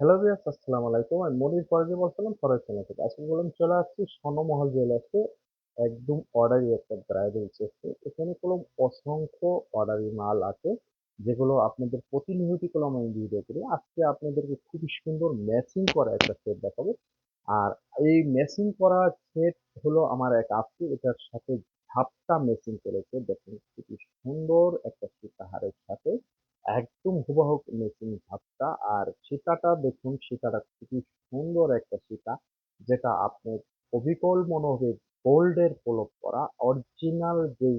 Hello viewers আসসালামু আলাইকুম। আমি মনির ফরাজি বলছিলাম ফরাজ চ্যানেল থেকে। আজকে বললাম, চলে আসছি স্বর্ণমহল জুয়েলার্সে একদম অর্ডারি একটা ব্রাইডাল চেষ্টা এখানে কলম অসংখ্য অর্ডারি মাল আছে, যেগুলো আপনাদের প্রতিনিয়তি কলম আমি ভিডিও করি। আজকে আপনাদেরকে খুবই সুন্দর ম্যাচিং করা একটা সেট দেখাবো। আর এই ম্যাচিং করা সেট হলো আমার এক আপু, এটার সাথে ঝাপটা ম্যাচিং করেছে। দেখুন, খুবই সুন্দর একটা সীতাহারের সাথে। একদম হুবহু মেশিন ভাবটা আর সীতাটা দেখুন, সীতাটা খুবই সুন্দর একটা সীতা, যেটা আপনার অবিকল মনে হবে গোল্ডের প্রলোভ করা, অরিজিনাল যে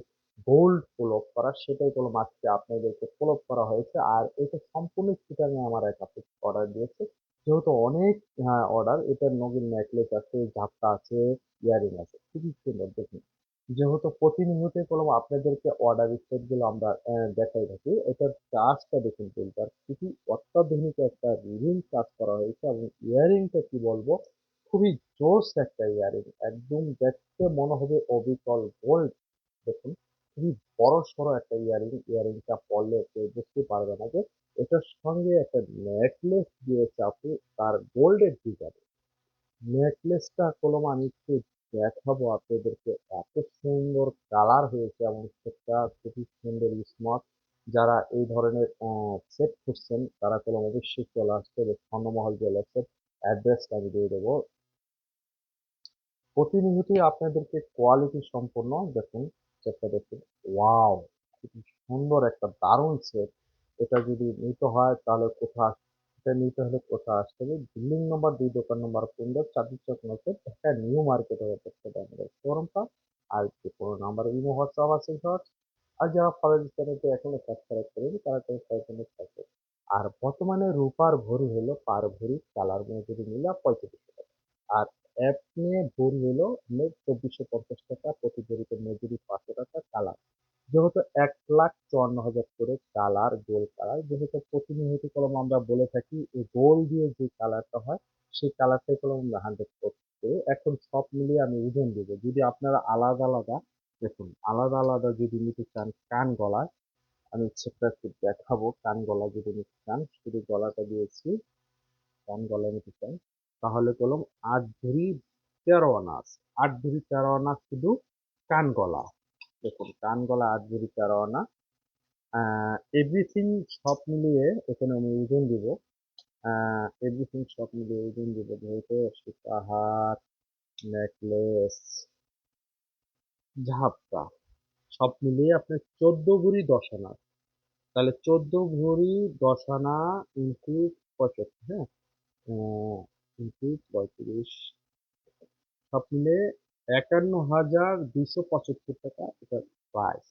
গোল্ড প্রলোভ করা, সেটাই কোনো আজকে আপনাদেরকে প্রলোভ করা হয়েছে, আর এটা সম্পূর্ণ সীতা নিয়ে আমার এক আপু অর্ডার দিয়েছে। যেহেতু অনেক অর্ডার, এটার নগিন নেকলেস আছে, ঝাপটা আছে, ইয়ারিং আছে, খুবই সুন্দর, দেখুন। যেহেতু প্রতিনিয়ত কলম আপনাদেরকে অর্ডার সেটগুলো আমরা দেখাই থাকি, এটার চার্জটা দেখুন প্রিন্টার খুবই অত্যাধুনিক একটা রিং চার্জ করা হয়েছে এবং ইয়ারিংটা কি বলব, খুবই জোস একটা ইয়ারিং একদম দেখতে মনে হবে অবিকল গোল্ড দেখুন, খুবই বড় সড়ো একটা ইয়ারিং ইয়ারিংটা পড়লে কেউ বুঝতে পারবে না যে এটার সঙ্গে একটা নেকলেস দিয়েছে আপনি, তার গোল্ডের ডিজাইন নেকলেসটা কলম আমি একটু দেখাবো আপনাদেরকে, এত সুন্দর কালার হয়েছে এবং সেটটা খুবই সুন্দর স্মার্ট যারা এই ধরনের সেট খুঁজছেন, তারা কলম অবশ্যই চলে হবে। স্বর্ণমহল জুয়েলার্সের অ্যাড্রেসটা আমি দিয়ে দেবো। প্রতিনিয়তই আপনাদেরকে কোয়ালিটি সম্পন্ন, দেখুন সেটটা দেখুন। ওয়াও খুব সুন্দর একটা দারুণ সেট এটা যদি নিতে হয়, তাহলে কোথাও এটা নিতে হলে কোথায় আসতে হবে? বিল্ডিং নম্বর দুই দোকান নম্বর পনেরো চাবি চক নিউ মার্কেট হয়ে করতে হবে আমাদের শোরুমটা আর যে কোনো নাম্বার ইমো হোয়াটসঅ্যাপ আছে শর্ট আর যারা ফরেন চ্যানেলটি এখনও সাবস্ক্রাইব করেনি, তারা তো সাবস্ক্রাইব থাকবে আর বর্তমানে রূপার ভরি হলো পার ভরি কালার মজুরি মিলে পঁয়ত্রিশ টাকা। আর অ্যাপ নিয়ে ভরি হলো চব্বিশশো পঞ্চাশ টাকা প্রতি ভরিতে মজুরি পাঁচশো টাকা কালার যেহেতু এক লাখ চুয়ান্ন হাজার করে কালার গোল কালার যেহেতু প্রতিনিয়ত কলম আমরা বলে থাকি, এই গোল দিয়ে যে কালারটা হয়, সেই কালারটাই কলম আমরা হান্ড্রেড করতে এখন সব মিলিয়ে আমি ওজন দিব। যদি আপনারা আলাদা আলাদা, দেখুন, আলাদা আলাদা যদি নিতে চান কান গলায়, আমি সেটা একটু দেখাবো কান গলা যদি নিতে চান। শুধু গলাটা দিয়েছি, কান গলা নিতে চান, তাহলে কলম আট ভরি তেরো আনা আছে। আট ভরি তেরো আনা শুধু কান গলা। দেখুন, কান গলা আট ভরি তেরো আনা। এভরিথিং সব মিলিয়ে এখানে আমি ওজন দিব। এভরিথিং সব মিলিয়ে ওজন দিব যেহেতু সীতাহার নেকলেস ঝাপটা সব মিলিয়ে আপনার চোদ্দ ভরি দশ আনা তাহলে চোদ্দ ভরি দশ আনা ইন্টু পঁয়ষট্টি হ্যাঁ? ইন্টু পঁয়ত্রিশ। সব মিলে একান্ন হাজার দুশো পঁচাত্তর টাকা এটার প্রাইস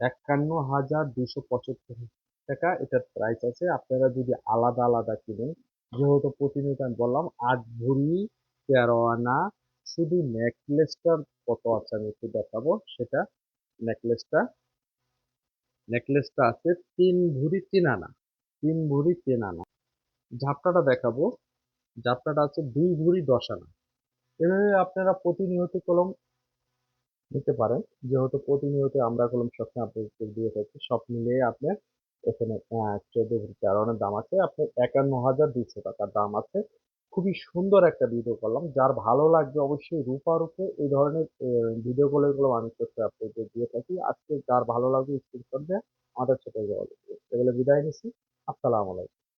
একান্ন হাজার দুশো পঁচাত্তর টাকা, এটার প্রাইস আছে। আপনারা যদি আলাদা আলাদা কিনেন, যেহেতু প্রতিনিয়ত আমি বললাম আট ভরি তেরো আনা শুধু নেকলেসটার কত আছে আমি একটু দেখাবো। সেটা নেকলেসটা নেকলেসটা আছে তিন ভরি তিন আনা, তিন ভরি তিন আনা। ঝাপটাটা দেখাবো। ঝাপটাটা আছে দুই ভরি দশ আনা। এভাবে আপনারা প্রতিনিয়ত কলম নিতে পারেন। যেহেতু প্রতিনিয়ত আমরা কলম সবসময় আপনাদের দিয়ে থাকি, সব মিলিয়ে আপনার এখানে চোদ্দ ভরি চার দাম আছে। আপনার একান্ন হাজার দুশো টাকার দাম আছে। খুবই সুন্দর একটা ভিডিও করলাম। যার ভালো লাগবে অবশ্যই রূপারূপে এই ধরনের ভিডিও কলগুলো আমি করতে আপনাকে দিয়ে থাকি। আজকে যার ভালো লাগবে স্ক্রিন করবে আমাদের সাথে যোগাযোগ এগুলো বিদায় নিচ্ছি। আসসালামু আলাইকুম।